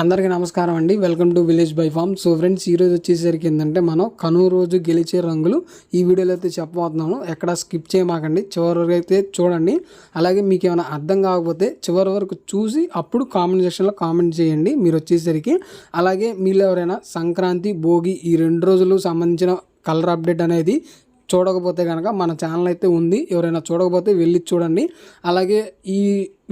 అందరికీ నమస్కారం అండి. Welcome to village by farm so friends ఈరోజు వచ్చేసరికి ఏంటంటే మనం కను రోజు గెలిచే రంగులు ఈ వీడియోలో అయితే చెప్పబోతున్నాను. ఎక్కడ స్కిప్ చేయమాకండి. చివరి వరకు అయితే చూడండి. అలాగే మీకు ఏమైనా అర్థం కాకపోతే చివరి వరకు చూసి అప్పుడు కామెంట్ సెక్షన్లో కామెంట్ చేయండి. మీరు వచ్చేసరికి అలాగే మీరు ఎవరైనా సంక్రాంతి భోగి ఈ రెండు రోజులు సంబంధించిన కలర్ అప్డేట్ అనేది చూడకపోతే కనుక మన ఛానల్ అయితే ఉంది. ఎవరైనా చూడకపోతే వెళ్ళి చూడండి. అలాగే ఈ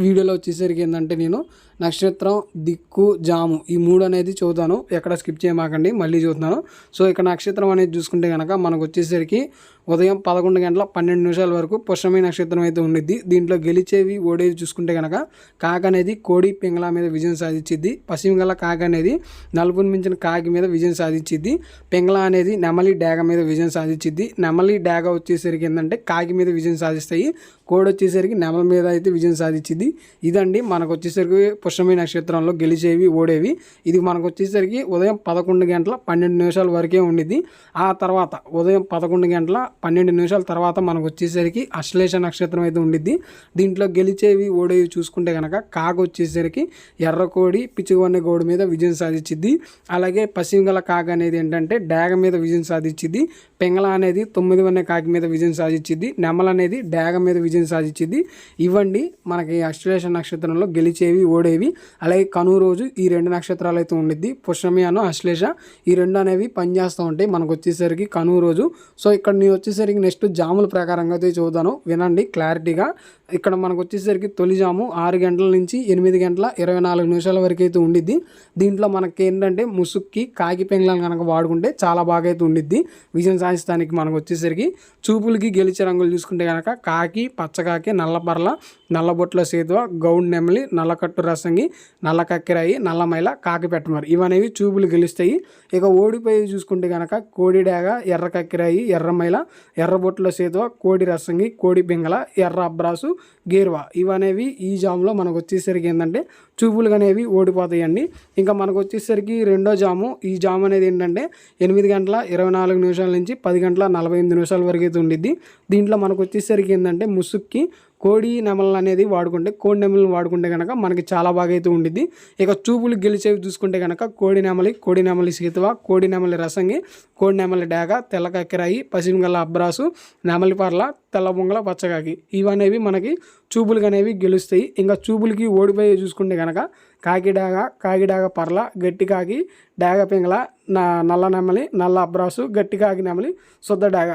వీడియోలో వచ్చేసరికి ఏంటంటే నేను నక్షత్రం దిక్కు జాము ఈ మూడు అనేది చదువుతాను. ఎక్కడ స్కిప్ చేయమాకండి మళ్ళీ చూస్తున్నాను సో ఇక్కడ నక్షత్రం అనేది చూసుకుంటే కనుక మనకు వచ్చేసరికి ఉదయం పదకొండు గంటల పన్నెండు నిమిషాల వరకు పుష్యమి నక్షత్రం అయితే ఉండిద్ది. దీంట్లో గెలిచేవి ఓడేవి చూసుకుంటే కనుక కాక అనేది కోడి పింగళ మీద విజయం సాధించిద్ది. పశ్చిమ గల కాక అనేది నలుపుని మించిన కాకి మీద విజయం సాధించిద్ది. పింగళ అనేది నెమలి డాగ మీద విజయం సాధించిద్ది. నెమలి డాగ వచ్చేసరికి ఏంటంటే కాకి మీద విజయం సాధిస్తాయి. కోడి వచ్చేసరికి నెమల మీద అయితే విజయం సాధించింది ఇదండి మనకు వచ్చేసరికి పుష్యమి నక్షత్రంలో గెలిచేవి ఓడేవి. ఇది మనకు వచ్చేసరికి ఉదయం పదకొండు గంటల పన్నెండు నిమిషాల వరకే ఉండిద్ది. ఆ తర్వాత ఉదయం పదకొండు గంటల పన్నెండు నిమిషాల తర్వాత మనకు వచ్చేసరికి అశ్లేష నక్షత్రం అయితే ఉండిద్ది. దీంట్లో గెలిచేవి ఓడేవి చూసుకుంటే కనుక కాకు వచ్చేసరికి ఎర్రకోడి పిచ్చుగొన్నె గోడు మీద విజయం సాధించింది అలాగే పశ్చిమగల కాగ అనేది ఏంటంటే డాగ మీద విజయం సాధించింది పెంగళ అనేది తొమ్మిది వన్నె కాకి మీద విజయం సాధించింది నెమల అనేది డాగ మీద విజయం సాధించింది ఇవ్వండి మనకి అశ్లేష నక్షత్రంలో గెలిచేవి ఓడేవి. అలాగే కను రోజు ఈ రెండు నక్షత్రాలు అయితే ఉండిద్ది. పుష్ణమి అను అశ్లేష. ఈ రెండు అనేవి పనిచేస్తూ ఉంటాయి. మనకు వచ్చేసరికి కను రోజు. సో ఇక్కడ నేను వచ్చేసరికి నెక్స్ట్ జాముల ప్రకారంగా అయితే చూద్దాను. వినండి క్లారిటీగా. ఇక్కడ మనకు వచ్చేసరికి తొలి జాము ఆరు గంటల నుంచి ఎనిమిది గంటల ఇరవై నాలుగు నిమిషాల వరకు అయితే ఉండిద్ది. దీంట్లో మనకి ఏంటంటే ముసుక్కి కాకి పెంగ్లను కనుక వాడుకుంటే చాలా బాగా అయితే ఉండిద్ది. విజయం సాధిస్తానికి మనకు వచ్చేసరికి చూపులకి గెలిచే రంగులు చూసుకుంటే కనుక కాకి పచ్చకాకి నల్లపర్ల నల్లబొట్ల సేతువ గౌడ్ నెమలి నల్లకట్టు రసంగి నల్ల కక్కిరాయి నల్లమైల కాకి పెట్టమరు. ఇవనేవి చూపులు గెలుస్తాయి. ఇక ఓడిపోయి చూసుకుంటే కనుక కోడిడాగ ఎర్ర కక్కిరాయి ఎర్రమైల ఎర్రబొట్ల సేతువ కోడి రసంగి కోడి బింగళ ఎర్ర అబ్రాసు గేర్వా. ఇవనేవి ఈ జాములో మనకు వచ్చేసరికి ఏంటంటే చూపులు అనేవి ఓడిపోతాయండి. ఇంకా మనకు వచ్చేసరికి రెండో జాము ఈ జాము అనేది ఏంటంటే ఎనిమిది గంటల ఇరవై నాలుగు నిమిషాల నుంచి పది గంటల నలభై ఎనిమిది నిమిషాల వరకు అయితే ఉండిద్ది. దీంట్లో మనకు వచ్చేసరికి ఏంటంటే ముసుక్కి కోడి నెమలు అనేది వాడుకుంటే కోడి నెమలను వాడుకుంటే కనుక మనకి చాలా బాగా అయితే ఉండిద్ది. ఇక చూపులు గెలిచేవి చూసుకుంటే కనుక కోడి నెమలి కోడి నెమలి సీతవ కోడి నెమలి రసంగి కోడి నెమలి డాగ తెల్ల కక్కెరాయి పసిమిగల అబ్రాసు నెమలి పర్ల తెల్ల బొంగల పచ్చగాకి. ఇవనేవి మనకి చూపులు అనేవి గెలుస్తాయి. ఇంకా చూపులకి ఓడిపోయి చూసుకుంటే కనుక కాకిడాగ కాకిడాగ పర్ల గట్టి కాకి డాగ పింగళ నల్ల నెమలి నల్ల అబ్రాసు గట్టి కాకి నెమలి శుద్ధ డాగ.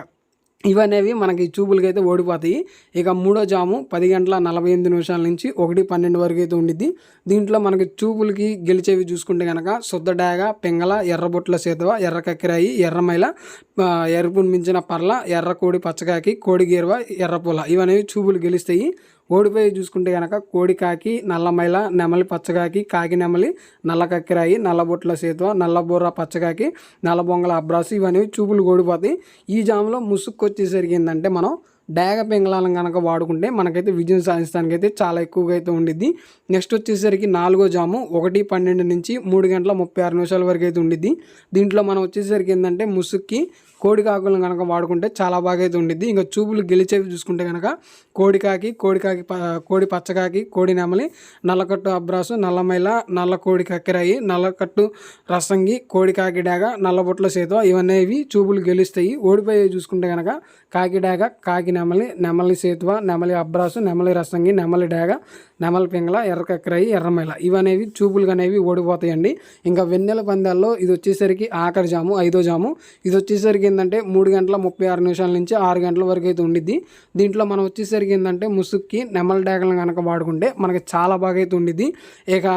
ఇవనేవి మనకి చూపులకి అయితే ఓడిపోతాయి. ఇక మూడో జాము పది గంటల నలభై ఎనిమిది నిమిషాల నుంచి ఒకటి పన్నెండు వరకు అయితే ఉండిద్ది. దీంట్లో మనకి చూపులకి గెలిచేవి చూసుకుంటే కనుక శుద్ధ డాగ పెంగల ఎర్రబొట్ల సేతువ ఎర్ర కక్కిరాయి ఎర్రమైల ఎరుపును మించిన పర్ల ఎర్ర కోడి పచ్చకాకి కోడి గీరవ ఎర్రపూల ఇవనేవి చూపులు గెలుస్తాయి. ఓడిపోయి చూసుకుంటే కనుక కోడి కాకి నల్లమైల నెమలి పచ్చగాకి కాకి నెమలి నల్ల కక్కిరాయి నల్లబొట్ల సేతువ నల్లబూర పచ్చగాకి నల్లబొంగల అబ్రాసు ఇవన్నీ చూపులు ఓడిపోతాయి ఈ జాములో ముసుక్కు వచ్చేసరికి ఏంటంటే మనం డాగ పెంగళాలను కనుక వాడుకుంటే మనకైతే విజయం సాధించడానికి అయితే చాలా ఎక్కువగా అయితే ఉండిద్ది. నెక్స్ట్ వచ్చేసరికి నాలుగో జాము ఒకటి పన్నెండు నుంచి మూడు గంటల ముప్పై ఆరు నిమిషాల వరకు అయితే ఉండిద్ది. దీంట్లో మనం వచ్చేసరికి ఏంటంటే ముసుక్కి కోడికాకులను కనుక వాడుకుంటే చాలా బాగా అయితే ఉండిద్ది. ఇంకా చూపులు గెలిచేవి చూసుకుంటే కనుక కోడికాకి కోడికాకి కోడి పచ్చకాకి కోడి నెమలి నల్లకట్టు అబ్రాసు నల్లమైల నల్ల కోడి కక్కెరాయి నల్లకట్టు రసంగి కోడికాకి డాగ నల్లబొట్ల సేతో ఇవన్నీ చూపులు గెలుస్తాయి. ఓడిపోయి చూసుకుంటే కనుక కాకిడాగ కాకి నెమలి నెమలి సేతువ నెమలి అబ్రాసు నెమలి రసంగి నెమలి డాగ నెమలి పింగళ ఎర్ర కక్కెరాయి ఎర్రమైల ఇవనేవి చూపులు అనేవి ఓడిపోతాయండి. ఇంకా వెన్నెల పందాల్లో ఇది వచ్చేసరికి ఆఖరి జాము ఐదో జాము. ఇది వచ్చేసరికి ఏంటంటే మూడు గంటల ముప్పై ఆరు నిమిషాల నుంచి ఆరు గంటల వరకు అయితే ఉండిద్ది. దీంట్లో మనం వచ్చేసరికి ఏంటంటే ముసుక్కి నెమల డాగలను కనుక వాడుకుంటే మనకి చాలా బాగా అయితే ఉండిద్ది. ఇక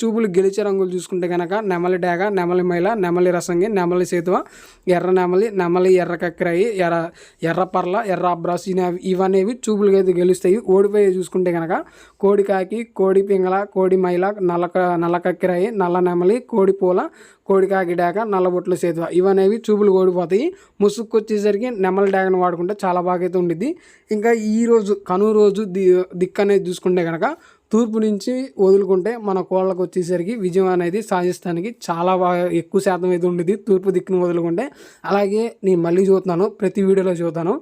చూపులు గెలిచే రంగులు చూసుకుంటే కనుక నెమలి డాగ నెమలి మైల నెమలి రసంగి నెమలి సేతువ ఎర్ర నెమలి నెమలి ఎర్ర కక్కరాయి ఎర్ర ఎర్ర పర్ల ఎర్ర అబ్రాస్ ఇవనేవి చూపులు అయితే గెలుస్తాయి. ఓడిపోయి చూసుకుంటే కనుక కోడి కాకి కోడి పింగళ కోడి మైల నల్ల నల్ల కక్కిరాయి నల్ల నెమలి కోడి పూల కోడి కాకి డాగ నల్లబొట్ల సేతువ ఇవనేవి చూపులు ఓడిపోతాయి. ముసుక్కు వచ్చేసరికి నెమలి డాగను వాడుకుంటే చాలా బాగా అయితే ఉండిద్ది. ఇంకా ఈ రోజు కను రోజు ది దిక్కు అనేది చూసుకుంటే కనుక తూర్పు నుంచి వదులుకుంటే మన కోళ్ళకు వచ్చేసరికి విజయం అనేది సాధిస్తానికి చాలా బాగా ఎక్కువ శాతం అయితే ఉండేది తూర్పు దిక్కును వదులుకుంటే. అలాగే నేను మళ్ళీ చూస్తున్నాను ప్రతి వీడియోలో చూస్తాను.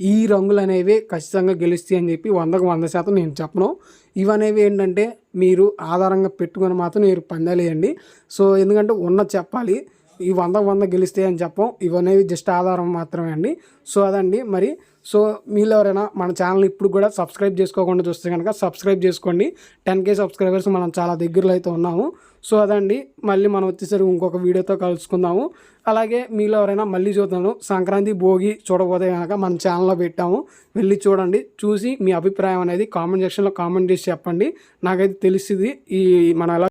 ఈ రంగులు అనేవి ఖచ్చితంగా గెలుస్తాయి అని చెప్పి వందకు వంద శాతం నేను చెప్పను. ఇవనేవి ఏంటంటే మీరు ఆధారంగా పెట్టుకొని మాత్రం మీరు పందాలేయండి సో ఎందుకంటే ఉన్న చెప్పాలి. ఈ వంద వంద గెలిస్తే అని చెప్పం. ఇవనేవి జస్ట్ ఆధారం మాత్రమే అండి. సో అదండి. మరి సో మీలో ఎవరైనా మన ఛానల్ ఇప్పుడు కూడా సబ్స్క్రైబ్ చేసుకోకుండా చూస్తే కనుక సబ్స్క్రైబ్ చేసుకోండి. టెన్ కే సబ్స్క్రైబర్స్ మనం చాలా దగ్గరలో అయితే ఉన్నాము. సో అదండి. మళ్ళీ మనం వచ్చేసరికి ఇంకొక వీడియోతో కలుసుకుందాము. అలాగే మీలో ఎవరైనా మళ్ళీ చూద్దాను సంక్రాంతి భోగి చూడబోతే కనుక మన ఛానల్లో పెట్టాము. వెళ్ళి చూడండి. చూసి మీ అభిప్రాయం అనేది కామెంట్ సెక్షన్లో కామెంట్ చేసి చెప్పండి. నాకైతే తెలిసింది ఈ మన ఎలా